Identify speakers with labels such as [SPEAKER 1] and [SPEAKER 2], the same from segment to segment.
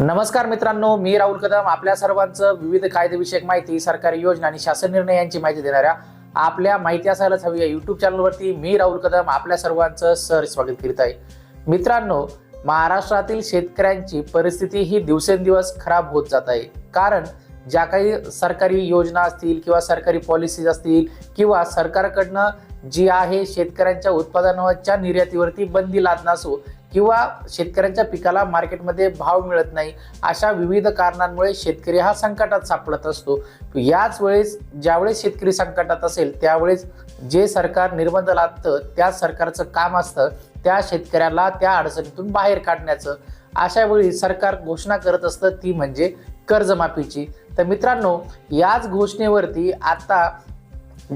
[SPEAKER 1] नमस्कार मित्रांनो मी राहुल कदम. आपल्या सर्वांचं विविध कायदेविषयक माहिती सरकारी योजना आणि शासन निर्णय यांची माहिती देणाऱ्या आपल्या माहिती असायलाच हवी या युट्यूब चॅनलवरती मी राहुल कदम आपल्या सर्वांचं सर स्वागत करीत आहे. मित्रांनो महाराष्ट्रातील शेतकऱ्यांची परिस्थिती ही दिवसेंदिवस खराब होत जात आहे. कारण ज्या काही सरकारी योजना असतील किंवा सरकारी पॉलिसीज असतील किंवा सरकारकडनं जी आहे शेतकऱ्यांच्या उत्पादनाच्या निर्यातीवरती बंदी लादणं असो किंवा शेतकऱ्यांच्या पिकाला मार्केटमध्ये भाव मिळत नाही अशा विविध कारणांमुळे शेतकरी हा संकटात सापडत असतो. याच वेळेस ज्यावेळेस शेतकरी संकटात असेल त्यावेळेस जे सरकार निर्बंध लादतं त्या सरकारचं काम असतं त्या शेतकऱ्याला त्या अडचणीतून बाहेर काढण्याचं. अशा वेळी सरकार घोषणा करत असतं ती म्हणजे कर्जमाफीची. तर मित्रांनो याच घोषणेवरती आता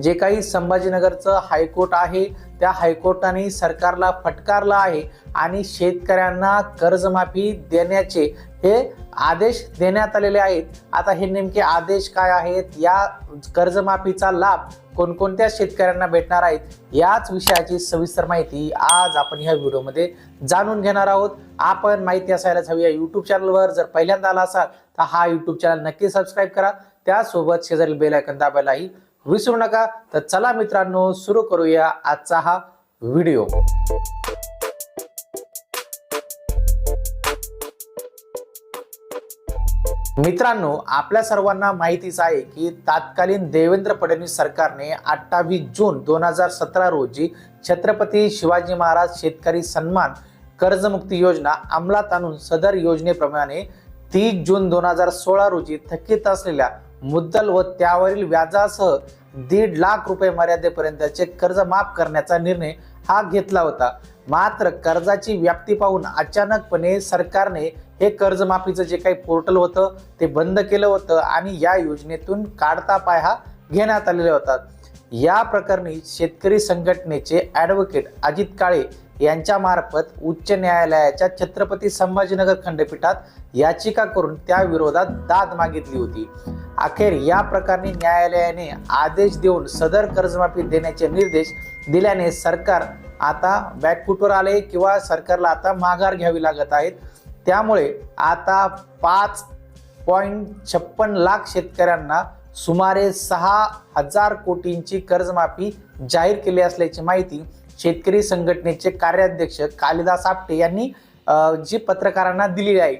[SPEAKER 1] जे काही संभाजीनगरचं हायकोर्ट आहे त्या हायकोर्टाने सरकारला फटकारलं आहे आणि शेतकऱ्यांना कर्जमाफी देण्याचे हे आदेश देण्यात आलेले आहेत. आता हे नेमके आदेश काय आहेत? या कर्जमाफीचा लाभ कोणकोणत्या शेतकऱ्यांना भेटणार आहेत? याच विषयाची सविस्तर माहिती आज आपण ह्या व्हिडिओमध्ये जाणून घेणार आहोत. आपण माहिती असायलाच हवी या यूट्यूब चॅनलवर जर पहिल्यांदा आला असाल तर हा यूट्यूब चॅनल नक्की सबस्क्राईब करा. त्यासोबत शेजारील बेल आयकन दाबायलाही विसरू नका. तर चला मित्रांनो सुरू करूया आजचा हा व्हिडिओ. मित्रांनो आपल्या सर्वांना माहितीच आहे की तत्कालीन देवेंद्र फडणवीस सरकारने अठ्ठावीस जून दोन हजार सतरा रोजी छत्रपती शिवाजी महाराज शेतकरी सन्मान कर्जमुक्ती योजना अंमलात आणून सदर योजनेप्रमाणे तीस जून दोन हजार सोळा रोजी थकीत असलेल्या मुद्दल व त्यावरील व्याजासह दीड लाख रुपये मर्यादेपर्यंतचे कर्ज माफ करण्याचा निर्णय हा घेतला होता. मात्र कर्जाची व्याप्ती पाहून अचानकपणे सरकारने हे कर्जमाफीचं जे काही पोर्टल होतं ते बंद केलं होतं आणि या योजनेतून काढता पाय हा घेण्यात आलेले होता या प्रकरणी शेतकरी संघटनेचे ॲडव्होकेट अजित काळे यांच्यामार्फत उच्च न्यायालयाच्या छत्रपती संभाजीनगर खंडपीठात याचिका करून त्या विरोधात दाद मागितली होती. अखेर या प्रकरणी न्यायालयाने आदेश देऊन सदर कर्जमाफी देण्याचे निर्देश दिल्याने सरकार आता बॅकफुटवर आले किंवा सरकारला आता माघार घ्यावी लागत आहेत. त्यामुळे आता पाच पॉईंट छप्पन लाख शेतकऱ्यांना सुमारे सहा हजार कोटींची कर्जमाफी जाहीर केली असल्याची माहिती शेतकरी संघटनेचे कार्याध्यक्ष कालिदास आपटे यांनी जी पत्रकारांना दिलेली आहे.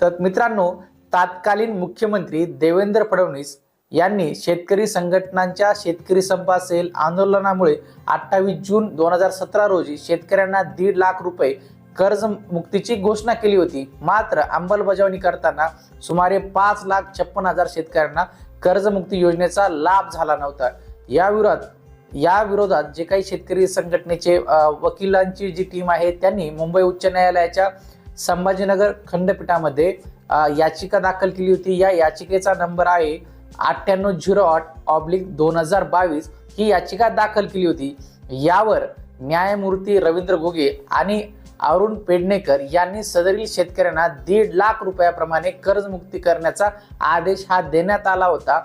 [SPEAKER 1] तर मित्रांनो तत्कालीन मुख्यमंत्री देवेंद्र फडणवीस यांनी शेतकरी संघटनांच्या शेतकरी संप असेल आंदोलनामुळे अठ्ठावीस जून दोन हजार सतरा रोजी शेतकऱ्यांना दीड लाख रुपये कर्ज मुक्तीची घोषणा केली होती. मात्र अंमलबजावणी करताना सुमारे पाच लाख छप्पन हजार शेतकऱ्यांना कर्जमुक्ती योजनेचा लाभ झाला नव्हता. या विरोधात या विरोधात जे काही शेतकरी संघटनेचे वकिलांची जी टीम आहे त्यांनी मुंबई उच्च न्यायालयाच्या संभाजीनगर खंडपीठामध्ये याचिका दाखल केली होती. या याचिकेचा नंबर आहे अठ्ठ्याण्णव झिरो आठ ऑब्लिक दोन हजार बावीस. ही याचिका दाखल केली होती. यावर न्यायमूर्ती रवींद्र घोगे आणि अरुण पेडणेकर यांनी सदरील शेतकऱ्यांना दीड लाख रुपयाप्रमाणे कर्जमुक्ती करण्याचा आदेश हा देण्यात आला होता.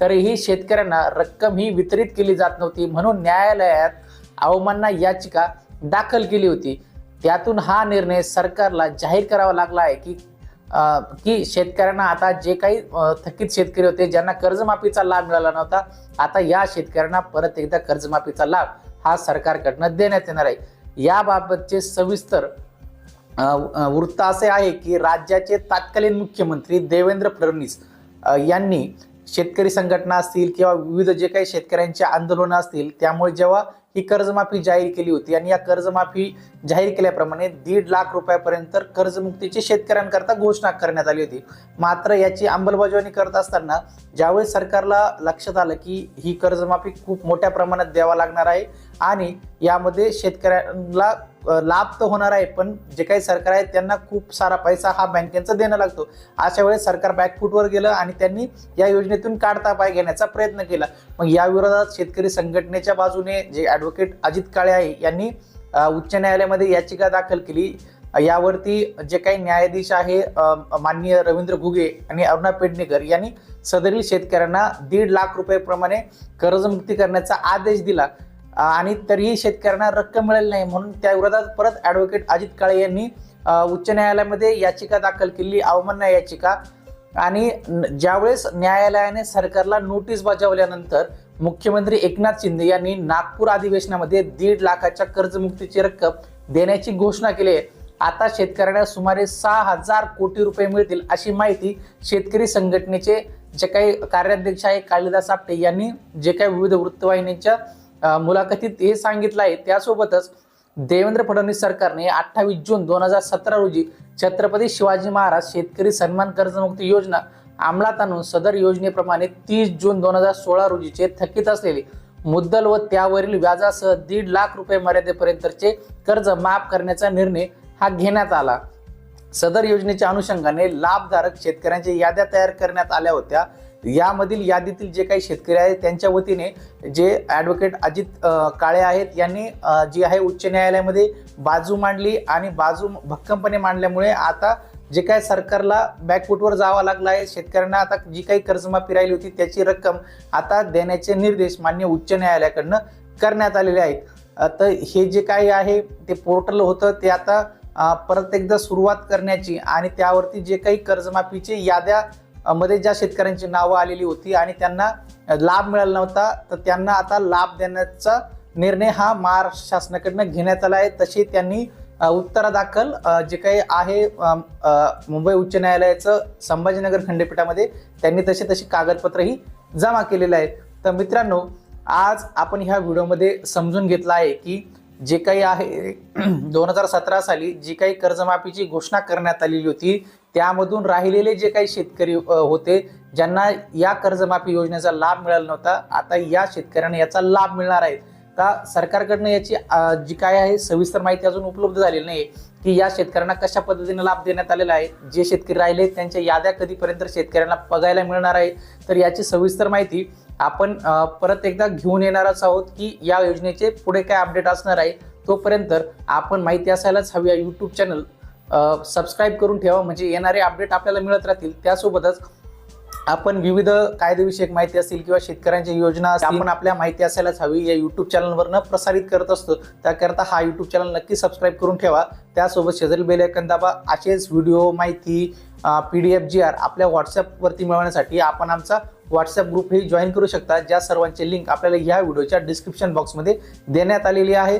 [SPEAKER 1] तरीही शेतकऱ्यांना रक्कम ही वितरित केली जात नव्हती म्हणून न्यायालयात अवमानना याचिका दाखल केली होती. त्यातून हा निर्णय सरकारला जाहीर करावा लागला आहे की की शेतकऱ्यांना आता जे काही थकीत शेतकरी होते ज्यांना कर्जमाफीचा लाभ मिळाला नव्हता आता या शेतकऱ्यांना परत एकदा कर्जमाफीचा लाभ हा सरकारकडनं देण्यात येणार आहे. याबाबतचे सविस्तर वृत्त असे आहे की राज्याचे तत्कालीन मुख्यमंत्री देवेंद्र फडणवीस यांनी शेतकरी संघटना असतील किंवा विविध जे काही शेतकऱ्यांचे आंदोलनं असतील त्यामुळे जेव्हा ही कर्जमाफी जाहीर केली होती. आणि या कर्जमाफी जाहीर केल्याप्रमाणे दीड लाख रुपयापर्यंत कर्जमुक्तीची शेतकऱ्यांकरता घोषणा करण्यात आली होती. मात्र याची अंमलबजावणी करत असताना ज्यावेळी सरकारला लक्षात आलं की ही कर्जमाफी खूप मोठ्या प्रमाणात द्यावा लागणार आहे आणि यामध्ये शेतकऱ्यांना लाभ तर होणार आहे पण जे काही सरकार आहे त्यांना खूप सारा पैसा हा बँकेचा देणं लागतो. अशा वेळेस सरकार बॅकफूटवर गेलं आणि त्यांनी या योजनेतून काढता पाय घेण्याचा प्रयत्न केला. मग या विरोधात शेतकरी संघटनेच्या बाजूने जे ॲडव्होकेट अजित काळे आहे यांनी उच्च न्यायालयामध्ये याचिका दाखल केली. यावरती जे काही न्यायाधीश आहे माननीय रवींद्र घुगे आणि अरुणा पेडणेकर यांनी सदरील शेतकऱ्यांना दीड लाख रुपयेप्रमाणे कर्जमुक्ती करण्याचा आदेश दिला. आणि तरीही शेतकऱ्यांना रक्कम मिळाली नाही. म्हणून त्या विरोधात परत ॲडव्होकेट अजित काळे यांनी उच्च न्यायालयामध्ये याचिका दाखल केली. अवमानना याचिका. आणि न- ज्यावेळेस न्यायालयाने सरकारला नोटीस बजावल्यानंतर मुख्यमंत्री एकनाथ शिंदे यांनी नागपूर अधिवेशनामध्ये दीड लाखाच्या कर्जमुक्तीची रक्कम देण्याची घोषणा केली आहे. आता शेतकऱ्यांना सुमारे सहा हजार कोटी रुपये मिळतील अशी माहिती शेतकरी संघटनेचे जे काही कार्याध्यक्ष आहे कालिदास आपटे यांनी जे काही विविध वृत्तवाहिनीच्या मुलाखतीत हे सांगितलं आहे. त्यासोबतच देवेंद्र फडणवीस सरकारने अठ्ठावीस जून दोन हजार सतरा रोजी छत्रपती शिवाजी महाराज शेतकरी सन्मान कर्जमुक्ती योजना अंमलात आणून सदर योजनेप्रमाणे तीस जून दोन हजार सोळा रोजीचे थकीत असलेले मुद्दल व त्यावरील व्याजासह दीड लाख रुपये मर्यादेपर्यंतचे कर्ज माफ करण्याचा निर्णय हा घेण्यात आला. सदर योजनेच्या अनुषंगाने लाभधारक शेतकऱ्यांच्या याद्या तयार करण्यात आल्या होत्या. यामधील यादीतील जे काही शेतकरी आहेत त्यांच्या वतीने जे ॲडव्होकेट अजित काळे आहेत यांनी जी आहे उच्च न्यायालयामध्ये बाजू मांडली आणि बाजू भक्कमपणे मांडल्यामुळे आता जे काय सरकारला बॅकफूटवर जावं लागलं आहे शेतकऱ्यांना आता जी काही कर्जमाफी राहिली होती त्याची रक्कम आता देण्याचे निर्देश मान्य उच्च न्यायालयाकडनं करण्यात आलेले आहेत. तर हे जे काही आहे ते पोर्टल होतं ते आता परत एकदा सुरुवात करण्याची आणि त्यावरती जे काही कर्जमाफीचे याद्या मध्ये ज्या शेतकऱ्यांची नावं आलेली होती आणि त्यांना लाभ मिळाला नव्हता तर त्यांना आता लाभ देण्याचा निर्णय हा महाराष्ट्र शासनाकडनं घेण्यात आला आहे. तसे त्यांनी उत्तरादाखल जे काही आहे मुंबई उच्च न्यायालयाचं संभाजीनगर खंडपीठामध्ये त्यांनी तसे तशी कागदपत्रही जमा केलेले आहेत. तर मित्रांनो आज आपण ह्या व्हिडिओमध्ये समजून घेतला आहे की जे काही आहे दोन हजार सतरा साली जी काही कर्जमाफीची घोषणा करण्यात आलेली होती त्यामधून राहिलेले जे काही शेतकरी होते ज्यांना या कर्जमाफी योजनेचा लाभ मिळाला नव्हता आता या शेतकऱ्यांना याचा लाभ मिळणार आहे. आता सरकारकडनं याची जी काय आहे सविस्तर माहिती अजून उपलब्ध झालेली नाही की या शेतकऱ्यांना कशा पद्धतीने लाभ देण्यात आलेला आहे? जे शेतकरी राहिले त्यांच्या याद्या कधीपर्यंत शेतकऱ्यांना बघायला मिळणार आहे? तर याची सविस्तर माहिती आपण परत एकदा घेऊन येणारच आहोत की या योजनेचे पुढे काय अपडेट असणार आहे तोपर्यंत आपण माहिती असायलाच हवी या यूट्यूब चॅनल सबस्क्राईब करून ठेवा म्हणजे येणारे अपडेट आपल्याला मिळत राहतील. त्यासोबतच आपण विविध कायदेविषयक माहिती असतील किंवा शेतकऱ्यांच्या योजना आपण आपल्या माहिती असायलाच हवी. या युट्यूब चॅनलवरनं प्रसारित करत असतो. त्याकरता हा युट्यूब चॅनल नक्की सबस्क्राईब करून ठेवा. त्यासोबत शेजारी बेल ऐकन दाबा. असेच व्हिडिओ माहिती P D F G R आपल्या व्हॉट्सअपवरती मिळवण्यासाठी आपण आमचा व्हॉट्सअप ग्रुप हे जॉईन करू शकता. ज्या सर्वांची लिंक आपल्याला ह्या व्हिडिओच्या डिस्क्रिप्शन बॉक्समध्ये देण्यात आलेली आहे.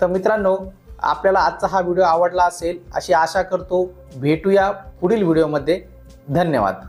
[SPEAKER 1] तर मित्रांनो आपल्याला आजचा हा व्हिडिओ आवडला असेल अशी आशा करतो. भेटूया पुढील व्हिडिओमध्ये धन्यवाद.